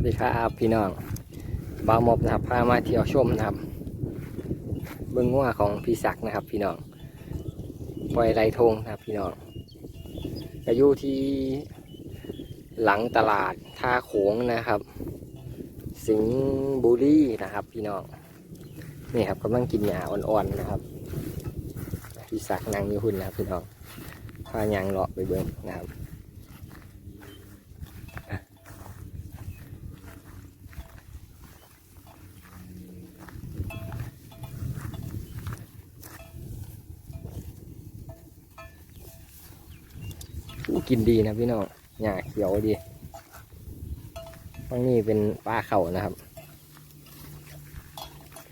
วัสดีครับพี่น้องบาวมบนะครับพามาเที่ยวชมนะครับ เบื้องงัวของพี่ศักดิ์นะครับ พี่น้องปล่อยไรทงนะครับพี่น้องก็อยู่ที่หลังตลาดท่าโขงนะครับ สิงห์บุรีนะครับ พี่น้องนี่ครับกำลังกินหญ้าอ่อนๆนะครับพี่ศักดิ์นั่งอยู่หุ่นนะครับพี่น้องพายังเลาะไปเบิ้องนะครับ กินดีนะพี่น้องหญ้าเขียวดีตรงนี้เป็นปลาเข่านะครับ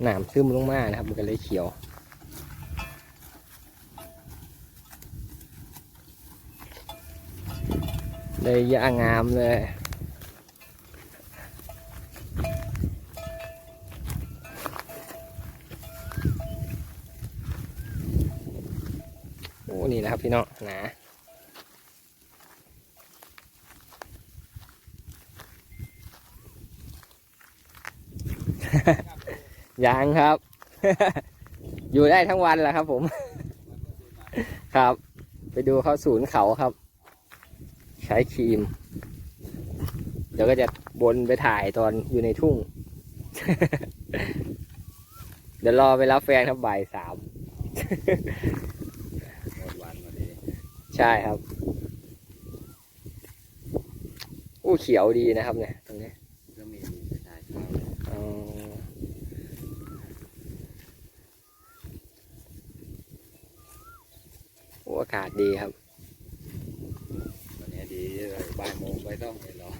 หนามซึมลงมานะครับ มันก็เลยเขียว เลยย่างามเลยโอ้นี่นะครับพี่น้องนา ยังครับ อยู่ได้ทั้งวันแหละครับ ผม ครับ ไปดูเขาศูนย์เขาครับ ใช้ครีม เดี๋ยวก็จะบนไปถ่ายตอนอยู่ในทุ่ง เดี๋ยวรอไปรับแฟนครับบ่ายสามใช่ครับอู้เขียวดีนะครับเนี่ยตรงนี้ ก็มีไปถ่ายข้าว อ๋อ อู้อากาศดีครับ วันนี้ดีเลยบ่ายโมงไปต้องเลยเหรอ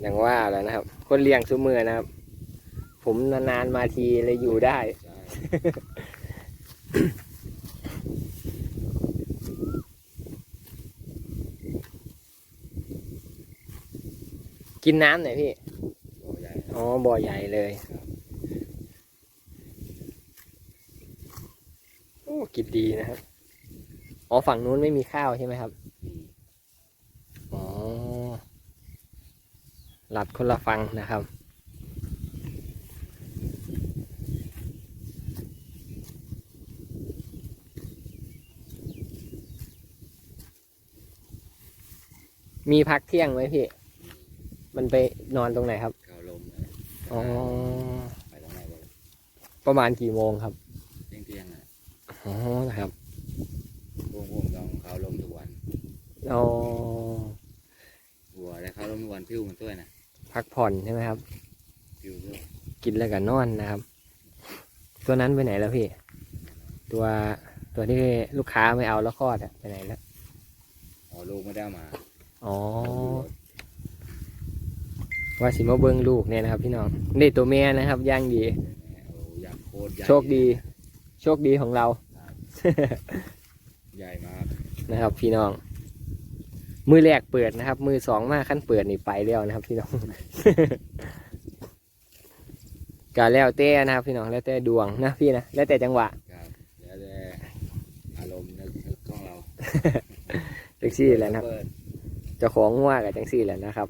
อย่างว่าแล้วนะครับ คนเลี้ยงซุ้มือนะครับ ผมนานๆมาทีเลยอยู่ได้ใช่กินน้ำหน่อยพี่ตัวใหญ่อ๋อ บ่อใหญ่เลยโอ้ กินดีนะครับ อ๋อฝั่งนู้นไม่มีข้าวใช่ไหมครับมีอ๋อ หลัดคนละฟังนะครับ มีพักเที่ยงไหมพี่ มันไปนอนตรงไหนครับข้าวลมเลยอ๋อ ไปตรงไหนบ้างประมาณกี่โมงครับ เที่ยงเที่ยงๆอะ อ๋อนะครับพวกพวกต้องข้าวลมทุกวันอ๋อวัวได้ข้าวลมทุกวันพิ้วมันด้วยนะพักผ่อนใช่ไหมครับ พิ้วด้วยกินแล้วก็นอนนะครับ ตัวนั้นไปไหนแล้วพี่ ตัวตัวที่ลูกค้าไม่เอาแล้วคลอดอะไปไหนแล้วอ๋อลูกไม่ได้เอามาอ๋อว่าสิมาเบิ้งลูกเนี่ยนะครับ พี่น้องนี่ตัวเมียนะครับย่างดีโอ้อยากโคตรใหญ่โชคดี โชคดีของเรา ใหญ่มากนะครับ พี่น้อง มือแรกเปิดนะครับ มือสองมาขั้นเปิดนี่ไปแล้วนะครับ พี่น้องก็แล้วแต่นะครับ พี่น้องแล้วแต่ดวงนะพี่นะแล้วแต่จังหวะครับแล้วแต่อารมณ์นึกนึกของเราแท็กซี่แหละนะครับเปิดเจ้าของว่ากับจังซี่แหละนะครับ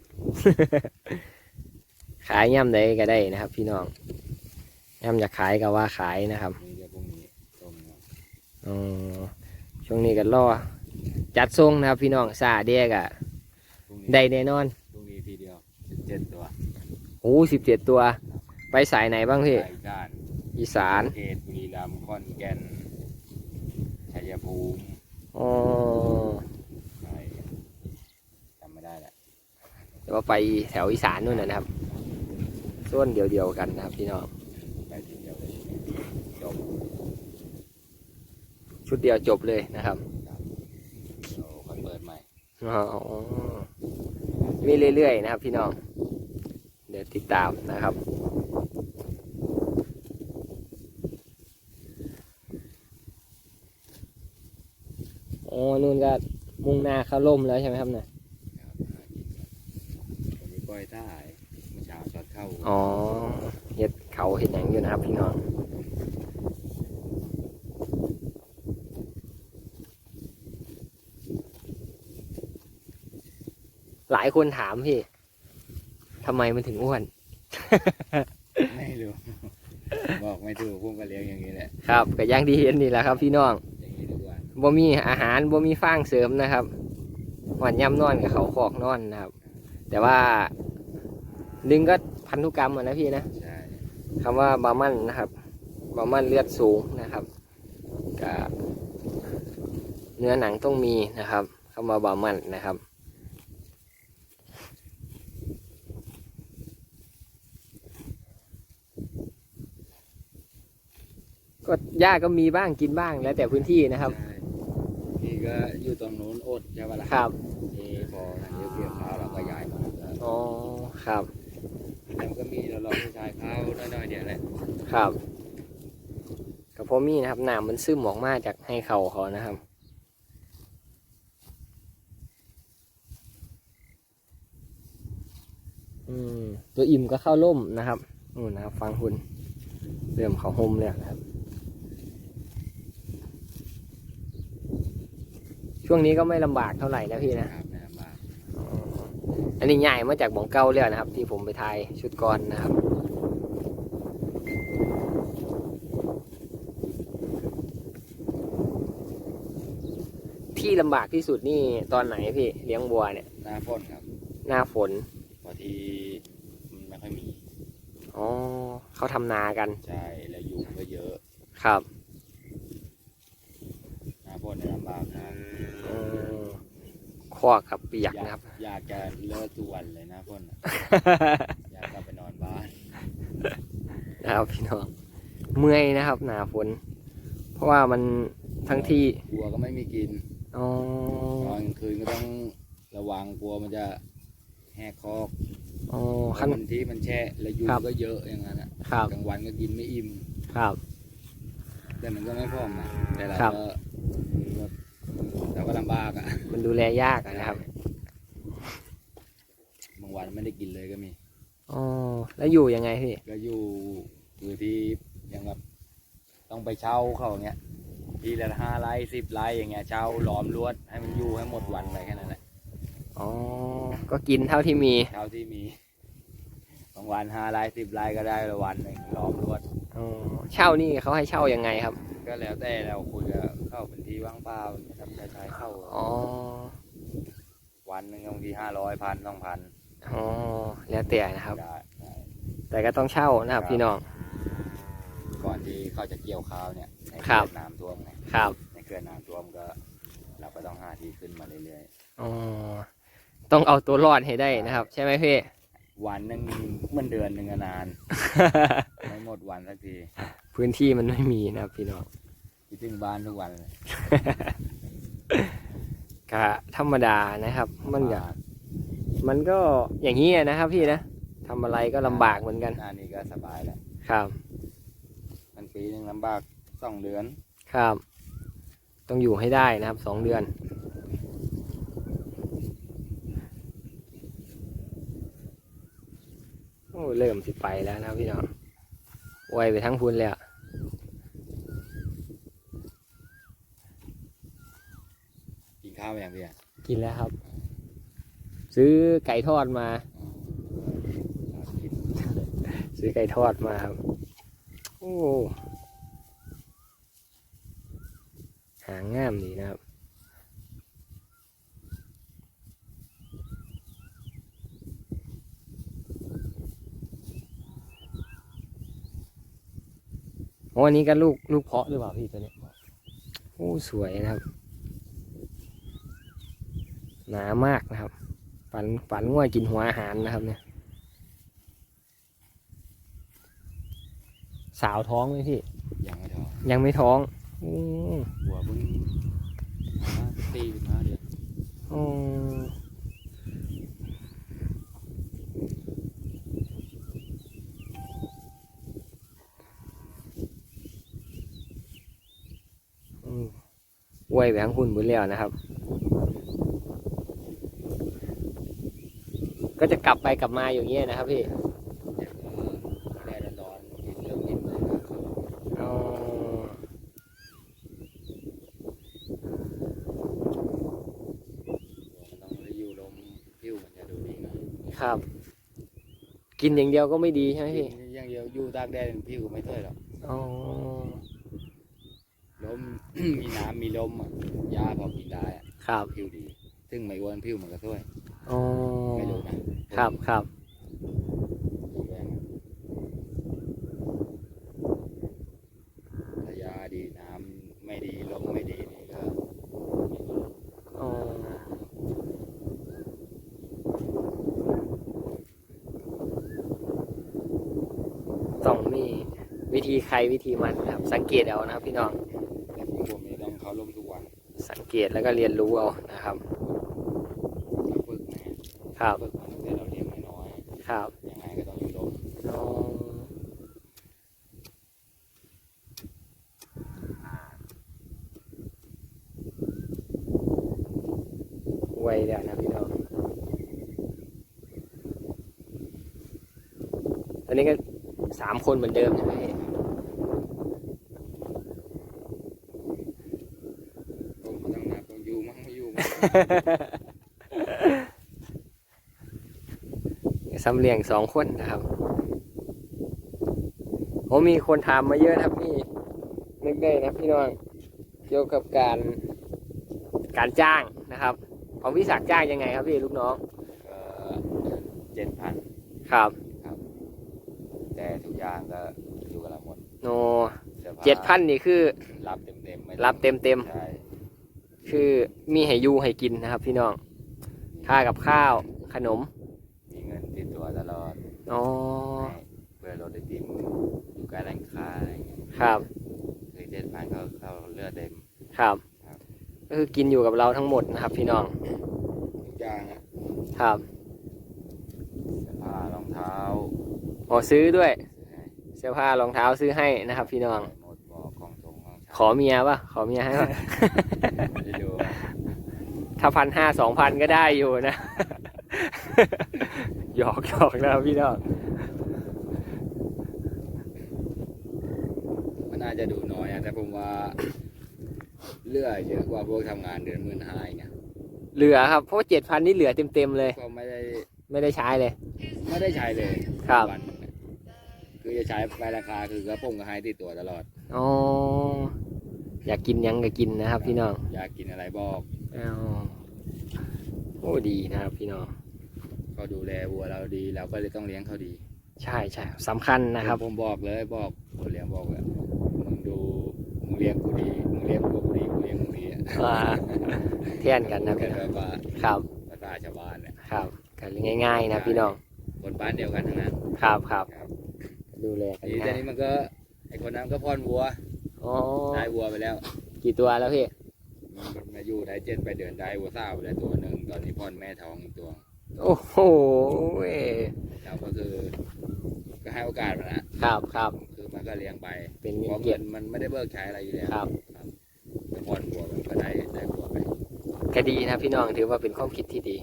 ขายย่ำใดก็ได้นะครับ พี่น้องย่ำอยากขายก็ว่าขายนะครับ ช่วงนี้ก็รอ จัดทรงนะครับพี่น้องซาเดียกะพรุ่งนี้ได้แน่นอนพรุ่งนี้ทีเดียวเจ็ดตัวโอ้สิบเจ็ดตัว ไปสายไหนบ้างพี่รายการอีสานเขตบุรีรัมย์ขอนแก่นชัยภูมิอ๋ออะไรจำไม่ได้แหละแต่ว่าไปแถวอีสานนู่นนะนะครับส่วนเดียวๆกันนะครับพี่น้องไปทีเดียวเลยจบ ชุดเดียวจบเลยนะครับเราค่อยเปิดใหม่อ๋อมีเรื่อยๆนะครับ พี่น้อง เดี๋ยวติดตามนะครับอ๋อนู่นก็มุ่งหน้าเข้าร่มแล้วใช่ไหมครับเนี่ยวันนี้ปล่อยท่ายเมื่อเช้าตอนเข้า อ๋อ เห็ดเขาเห็ดหยังอยู่นะครับพี่น้อง หลายคนถามพี่ทำไมมันถึงอ้วน ไม่รู้ บอกไม่ถูกพุ่งก็เลี้ยงอย่างนี้แหละครับก็อย่างที่เห็นนี่แหละครับ พี่น้องอย่างนี้ทุกวันบ่มีอาหารบ่มีฟางเสริมนะครับวันย่ำนอนกับเขาคอกนอนนะครับ แต่ว่าดึงก็พันธุกรรมอะนะพี่นะใช่คำว่าบามันนะครับบามันเลือดสูงนะครับกับเนื้อหนังต้องมีนะครับคำว่าบามันนะครับ ก็หญ้าก็มีบ้างกินบ้างแล้วแต่พื้นที่นะครับ ใช่พี่ก็อยู่ตรงนู้นอดใช่ปะล่ะครับ นี่พอทางเดียวเกี่ยวข้าวเราก็ย้ายมาแล้วอ๋อ ครับ แล้วก็มีเราลองผู้ชายข้าวน้อยๆเดียวแหละครับกับพอมีนะครับน้ำมันซึมออกมาจากให้เขาเขานะครับ อืม ตัวอิ่มก็เข้าร่มนะครับนู่นนะครับ ฟังคุณเริ่มเขาห่มแล้วนะครับ ช่วงนี้ก็ไม่ลำบากเท่าไหร่นะพี่นะ ครับนะครับมาอ๋ออันนี้ใหญ่มาจากบองเก้าแล้วนะครับ ที่ผมไปถ่ายชุดก่อนนะครับ ที่ลำบากที่สุดนี่ตอนไหนพี่เลี้ยงวัวเนี่ย หน้าฝนครับหน้าฝนพอที่มันไม่ค่อยมี อ๋อเขาทำนากันใช่ แล้วยุงก็เยอะ ครับ หน้าฝนเนี่ยลำบากนะอืม คอกกับเปียกนะครับ อยากจะเลิกทุกวันเลยหนะฝนน่ะอยากกลับไปนอนบ้านนะครับพี่น้องเมื่อยนะครับ หนาฝน เพราะว่ามันทั้งที่กลัวก็ไม่มีกินอ๋อตอนกลางคืนก็ต้องระวังกลัวมันจะแหกคอกอ๋อเพขั้นราะมันที่มันแช่แล้วยุงครับก็เยอะอย่างนั้นอะครับกลางวันก็กินไม่อิ่มครับ แต่มันก็ไม่พร้อมนะแต่เราครับก็เราก็ลำบากอะมันดูแลยากอะนะครับบางวันไม่ได้กินเลยก็มี อ๋อแล้วอยู่ยังไงพี่ก็อยู่อยู่ที่ยังแบบต้องไปเช่าเขาอย่างเงี้ยทีละห้าไร่สิบไร่อย่างเงี้ยเช่าล้อมลวดให้มันอยู่ให้หมดวันไปแค่นั้นแหละอ๋อก็กินเท่าที่มีเช่าที่มีบางวันห้าไร่สิบไร่ก็ได้ละวันหนึ่งล้อมลวดอ๋อเช่านี่เขาให้เช่ายังไงครับ ก็แล้วแต่เราคุยกับ เข้าเป็นที่ว่างเปล่าทำใช้ใช้เข้าอ๋อวันหนึ่งบางทีห้าร้อยพันสองพันอ๋อแล้วแต่นะครับได้ได้แต่ก็ต้องเช่านะครับพี่น้อง ก่อนที่เขาจะเกี่ยวข้าวเนี่ยในครัเขื่บอนน้ำท่วมไงครับ ในเขื่อนน้ำท่วมก็ เราก็ต้องหาที่ขึ้นมาเรื่อยอ๋อต้องเอาตัวรอดให้ได้นะครับ ใช่ไหมพี่ๆวันหนึงมันเดือนหนึ่งอะนาน ไม่หมดวันสักที พื้นที่มันไม่มีนะครับพี่น้อง คิดถึงบ้านทุกวันเลยก็ธรรมดานะครับ มันก็มันก็อย่างนี้ยนะครับ พี่นะทำอะไรก็ลำบากเหมือนกันหน้านี้ก็สบายแล้วครับ มันปีหนึ่งลำบากสองเดือนครับ ต้องอยู่ให้ได้นะครับสองเดือน โอ้เริ่มสิไปแล้วนะครับพี่น้องไวไปทั้งพุนเลยอะ กิน ข้าวอย่างเดียวกินแล้วครับ ซื้อไก่ทอดมากินซื้อไก่ทอดมาครับ โอ้หางง่ามดีนะครับโอ้อันนี้ก็ลูกลูกเพาะหรือเปล่าพี่ตัวนี้โอ้สวยนะครับ หนามากนะครับปันปันง่วยกินหัวอาหารนะครับเนี่ย สาวท้องไหมพี่ ยังไม่ท้องยังไม่ท้องอืมหัวเพิ่งมาตีขึ้นมาเดียวอืมอืมไวยไปทั้งคุณบุญแล้วนะครับ ก็จะกลับไปกลับมาอย่างเงี้ยนะครับพี่เดี๋ยวก็แดดร้อนๆกินเริ่มกินเลยนะเขาอ๋อมันต้องได้อยู่ลมพิวเหมือนกันครับ กินอย่างเดียวก็ไม่ดีใช่ไหมพี่อย่างเดียวอยู่ตากแดดผิวไม่เท่าหรอกอ๋อลมมีน้ำมีลมอะยาพอกินได้อะครับผิวดี ซึ่งไม่อ้วนผิวมันก็ช่วย อ๋อไม่รู้นะครับครับดูแลนะถ้ายาดีน้ำไม่ดีลมไม่ดีนี่ก็อ๋อต้องมีวิธีใครวิธีมันนะครับ สังเกตเอานะครับพี่น้องแต่ของผมนี่ต้องเข้าลมทุกวัน สังเกตแล้วก็เรียนรู้เอานะครับเราฝึกนะ ครับฝึกมาตั้งแต่เราเรียนน้อยครับๆยังไงก็ต้องอยู่ลมอ๋อไวเดี๋ยวนะพี่น้องตอนนี้ก็สามคนเหมือนเดิมใช่ไหมลมมันต้องนับต้องอยู่มั่งไม่อยู่มั่ง สำเลียงสองคนนะครับโอ้มีคนถามมาเยอะนะครับนี่นึกได้นะพี่น้องเกี่ยวกับการการจ้างนะครับ ของพี่ศักดิ์จ้างยังไงครับพี่ลูกน้องเจ็ดพันครับแต่ทุกอย่างก็อยู่กับเราหมดโนสื้อผ้าเจ็ดพันนี่คือ รับเต็มเต็มๆไม่รับเต็มเต็มใช่ๆคือมีให้อยูให้กินนะครับ พี่น้องค่ากับข้าวขนมมีเงินติดตัวตล อดอ๋อให้เพื่อรถไอติมอยู่ใกล้ร้านค้าอะไรเงี้ยครับ คือเจ็ดพันเขาเขาเลือดเต็ม ครับ ครับ ก็คือกินอยู่กับเราทั้งหมดนะครับ พี่น้อง ทุกอย่างอะครับ เสื้อผ้ารองเท้าอ๋อซื้อด้วย ซื้อให้เสื้อผ้ารองเท้าซื้อให้นะครับ พี่น้อง หมดบอกของทรงของขอเมียป่ะขอเมียให้ป่ะไม่ดูถ้าพันห้าสองพันก็ได้อยู่นะ หยอกหยอกนะครับพี่น้องมันน่าจะดูน้อยอะแต่ผมว่าเลือดเยอะกว่าพวกทำงานเดือนหมื่นห้าไงเหลือครับ เพราะเจ็ดพันนี่เหลือเต็มๆเลย ก็ไม่ได้ไม่ได้ใช้เลย ไม่ได้ใช้เลยครับ วันหนึ่งอะคือจะใช้ไปราคาคือกระผมก็ให้ติดตัวตลอด อ๋อ อยากกินหยังก็กินนะครับพี่น้องอยากกินอะไรบอกอ๋อโอ้ดีนะครับพี่น้อง เขาดูแลวัวเราดี เราก็เลยต้องเลี้ยงเขาดี ใช่ใช่สำคัญนะครับผมบอกเลยบอกคนเลี้ยงบอกเลยมึงดูมึงเลี้ยงกูดีมึงเลี้ยงวัวกูดีกูเลี้ยงมึงดีอะอ่าเทียนกันนะกัพี่นน้องแบบว่าครับภาษาชาวบ้านเนี่ยครับกันง่าย ๆ นะพี่น้องคนบ้านเดียวกันทั้งนั้นครับครับครับดูแลกันทีแต่นะนี้มันก็ไอคนนั้นก็พ่อนวัวอ๋อได้วัวไปแล้ว กี่ตัวแล้วพี่มันมาอยู่ได้เจ็ดไปเดือนได้วัวสาวไปได้ตัวหนึ่งตอนนี้พ่อนแม่ท้องอีกตัว โอ้โหเว้ยแล้วก็คือ ก็ให้โอกาสมันนะครับครับ คือมันก็เลี้ยงไปเป็นเพราะเกีเงิยรนติ มันไม่ได้เบิกใช้อะไรอยู่แล้วครับไปพ่อนวัวมันก็ได้ได้วัวไปก็ดีนะพี่น้องถือว่าเป็นความคิดที่ดี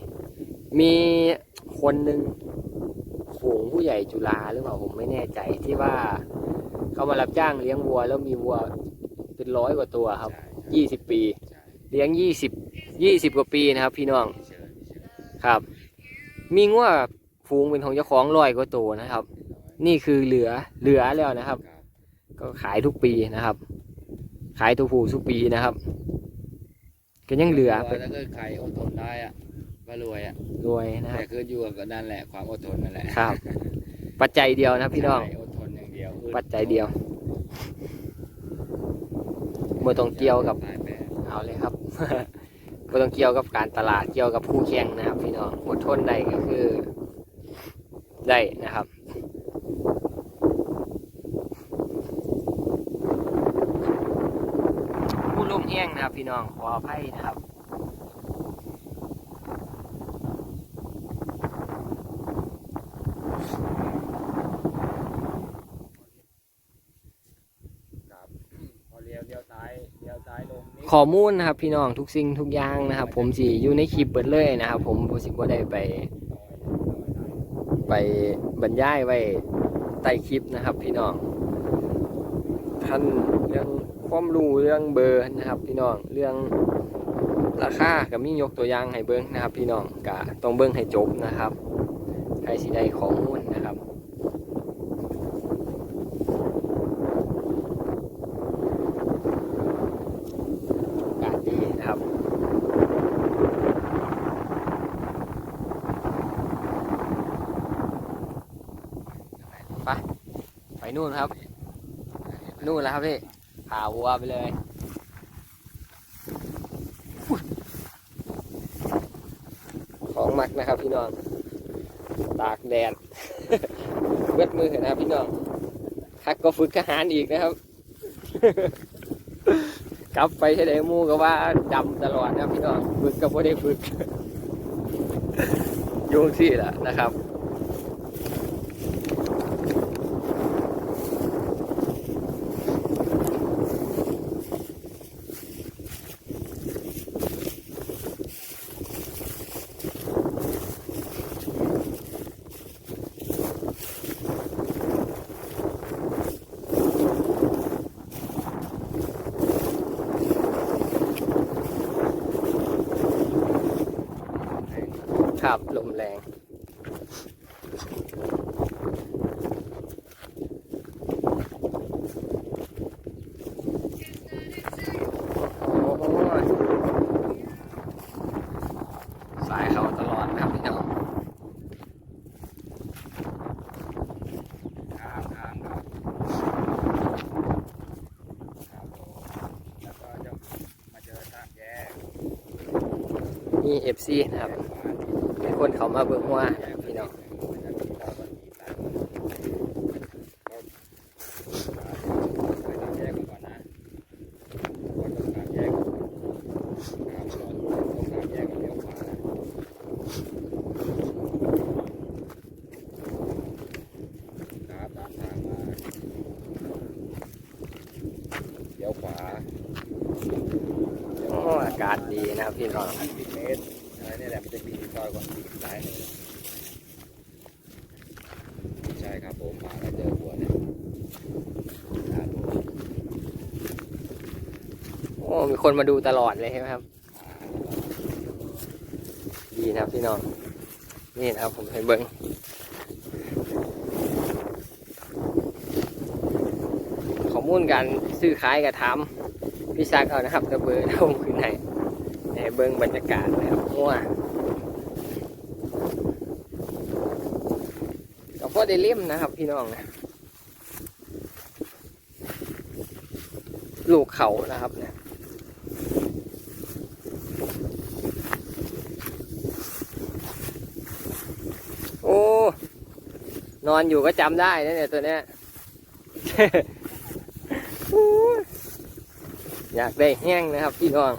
มีคนหนึ่งฝูงผู้ใหญ่จุฬาหรือเปล่าผมไม่แน่ใจที่ว่า เขามารับจ้างเลี้ยงวัว แล้วมีวัวเป็นร้อยกว่าตัวครับใช่ยี่สิบปี ใช่เลี้ยงยี่สิบยี่สิบกว่าปีนะครับ พี่น้องเชิญเชิญครับ มีงัวฝูงเป็นของเจ้าของร้อยกว่าตัวนะครับ นี่คือเหลือเหลือแล้วนะครับครับก็ขายทุกปีนะครับ ขายตัวผู้ทุกปีนะครับก็ยังเหลือแต่ถ้าเกิดใครอดทนได้อะก็รวยอะรวยนะครับแต่ขึ้นอยู่กับนั่นแหละความอดทนนั่นแหละครับ ปัจจัยเดียวนะพี่น้องใช่อดทนอย่างเดียวอึปัจจัยเดียวเมื่อต้องเกี่ยวกับสายแปรเอาเลยครับ เมื่ต้องเกี่ยวกับการตลาดเกี่ยวกับคู่แข่งนะครับ พี่น้องอดทนได้ก็คือ ได้นะครับผู้ร่วมแห้งนะครับ พี่น้องขออภัยนะครับพอเลี้ยวเลี้ยวซ้ายเลี้ยวซ้ายลงนี่ ข้อมูลนะครับ พี่น้องทุกสิ่งทุกอย่างนะครับ ผมสิอยู่ในคลิปเบิดเลยนะครับ ผมบ่สิบ่ได้ไป ไปบรรยายไว้ใต้คลิปนะครับ พี่น้องท่านเรื่องความรู้เรื่องเบอร์นะครับ พี่น้องเรื่องราคาก็มียกตัวอย่างให้เบิ้งนะครับ พี่น้องกะต้องเบิ้งให้จบนะครับใครสิได้ข้อมูลนะครับ อากาศดีนะครับ ไป ไป นู่นครับ นู่นแล้วครับพี่พาวัวไปเลยของมักนะครับพี่น้อง ตากแดดเวดมือนะครับพี่น้องคักก็ฝึกทหารอีกนะครับ กลับไปใช้ไดมูก็ว่าดำตลอดนะพี่น้องฝึกก็ไม่ได้ฝึกยุ่งสิล่ะนะครับลมแรง โอ้โหสายเขาตลอดนะครับพี่น้อง ครับครับครับครับผมแล้วก็จะมาเจอทางแยก มีเอฟซีนะครับเป็นคนเขามาเบิ่งว่าพี่น้องเดี๋ยวขวา โอ้อากาศดีนะครับพี่น้อง สิบเมตรอะไรนี่แหละมันจะมีซอยก่อนอีกซ้ายหนึ่งใช่ครับผมมาแล้วเจอหัวเนี่ยครับผม โอ้มีคนมาดูตลอดเลยใช่ไหมครับ ดีนะครับพี่น้อง นี่นะครับผมให้เบิ้งข้อมูลการซื้อขายกับทำพี่ซักเอานะครับกระเบอร์ลงขึ้นให้ให้เบิ้งบรรยากาศนะครับมั่วก็พอได้เล่มนะครับ พี่น้องนะลูกเขานะครับเนี่ย โอ้ นอนอยู่ก็จำได้นะเนี่ยตัวเนี้ยโอ้ย อยากได้แห้งนะครับ พี่น้อง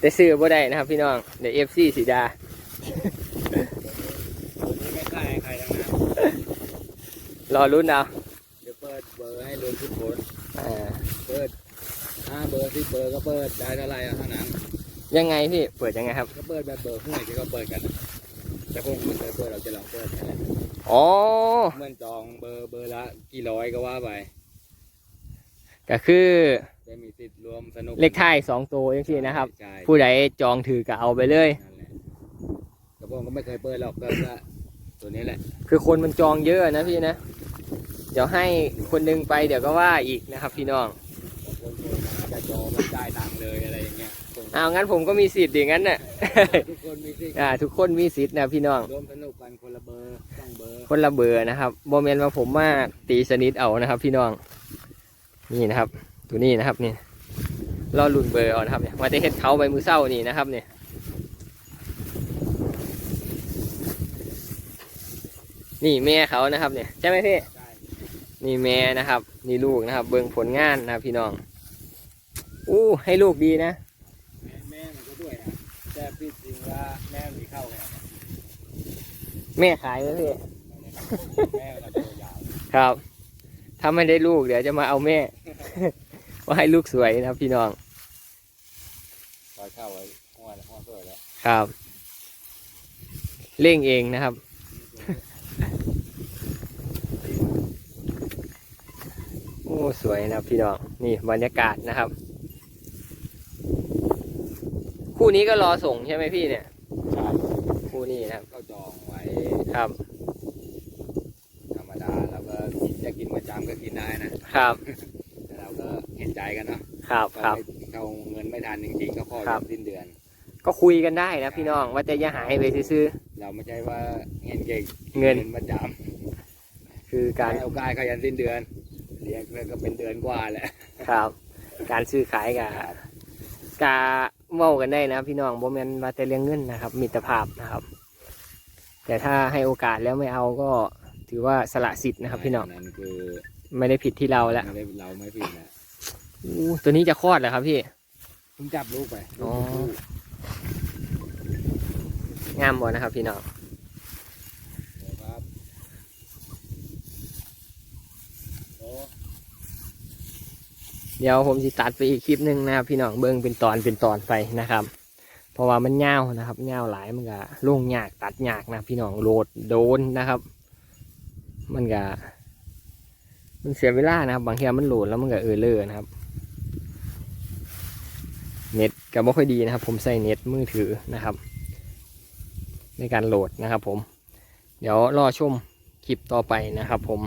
แต่ซื้อบ่ได้นะครับ พี่น้องเดี๋ยวเอฟซีสีดาตัวนี้ไม่ค่ายให้ใครทั้งนั้นรอรุ่นเอาเดี๋ยวเปิดเบอร์ให้ลุ้นทุกคนอ่าเปิดห้าเบอร์ที่เบอร์ก็เปิดได้เท่าไหร่เอาเท่านั้นยังไงพี่เปิดยังไงครับ ก็เปิดแบบเบอร์ห้วยที่เขาเปิดกัน แต่คงไม่เคยเปิดเราจะลองเปิดแค่นั้นอ๋อ เหมื่อนจองเบอร์เบอร์ละกี่ร้อยก็ว่าไปก็คือจะมีสิทธิ์รวมสนุกเลขท้ายสองตัวยังซี่นะครับ ใช่ผู้ใดจองถือก็เอาไปเลย นั่นแหละแต่ผมก็ไม่เคยเปิดหรอกก็ก็ตัวนี้แหละคือคนมันจองเยอะนะพี่นะ เดี๋ยวให้คนหนึงไปเดี๋ยวก็ว่าอีกนะครับ พี่น้อง บางคนโทรมาจะจองมันได้ตังค์เลยอะไร อย่างเงี้ยส่งอ้าวงั้นผมก็มีสิทธิ์อย่างนั้นน่ะ ทุกคนมีสิทธิ์อ่า ทุกคนมีสิทธิ์นะพี่น้องรวมสนุกกันคนละเบอร์ต้องเบอร์คนละเบอร์นะครับโมเมนต์ว่าผมมาตีสนิทเอานะครับ พี่น้อง นี่นะครับ ตัวนี้นะครับนี่รอลุ่นเบอร์เอานะครับเนี่ยมาจะเฮ็ดเขาไปมือเศร้านี่นะครับเนี่ยนี่แม่เขานะครับ เนี่ยใช่ไหมพี่ ใช่นี่แม่นะครับ นี่ลูกนะครับ เบิ่งผลงานนะครับพี่น้อง อู้ให้ลูกดีนะ แม่แม่มันก็ด้วยนะแต่พี่จริง ว่าแม่มันมีเข้าไงแม่ขายไหมพี่ แม่เราตัวยาวครับ ถ้าไม่ได้ลูกเดี๋ยวจะมาเอาแม่ ว่าให้ลูกสวยนะครับพี่น้องตอนเข้าไว้ห้องห้องเปิดแล้วครับเร่งเองนะครับ โอ้ สวยนะครับพี่น้อง นี่บรรยากาศนะครับ คู่นี้ก็รอส่งใช่ไหมพี่เนี่ย ใช่คู่นี้นะครับเขาจองไว้ครับ ธรรมดาเราก็กินจะกินประจำก็กินได้นะครับ แต่เราก็เห็นใจกันเนาะครับครับเขาเงินไม่ทันจริงๆก็พอครับ สิ้นเดือน ก็คุยกันได้นะพี่น้องว่าจะอย่าหายไปซื้อ เราไม่ใช่ว่าเงินเก่งเงิน ประจๆคือำการให้โอกาสเขายันสิ้นเดือนเลี้ยงเพื่อนก็เป็นเดือนกว่าแหละ ครับ การซื้อขายกับกา เว้ากันได้นะพี่น้องบ่แม่นว่าแต่เรื่องเงินนะครับ มิตรภาพนะครับ แต่ถ้าให้โอกาสแล้วไม่เอาก็ถือว่าสละสิทธิ์นะครับ พี่น้องนั่นคือไม่ได้ผิดที่เราแล้วไม่ได้เราไม่ผิดนะอู้ตัวนี้จะคลอดแล้วครับพี่เพิ่งจับลูกไปอ๋อลูกงามบ่นะครับพี่น้อง เดี๋ยวครับโอ้ เดี๋ยวผมจะตัดไปอีกคลิปหนึ่งนะครับพี่น้องเบิ้งเป็นตอนเป็นตอนไปนะครับ เพราะว่ามันยานะครับยาหลายมันก็ลุ่งยากตัดยากนะพี่น้องโหลดโดนนะครับ มันก็มันเสียเวลานะครับ บางทีมันโหลดแล้วมันก็เออเลอร์นะครับ เน็ตก็ไม่ค่อยดีนะครับ ผมใส่เน็ตมือถือนะครับ ในการโหลดนะครับ ผม เดี๋ยวรอชมคลิปต่อไปนะครับ ผม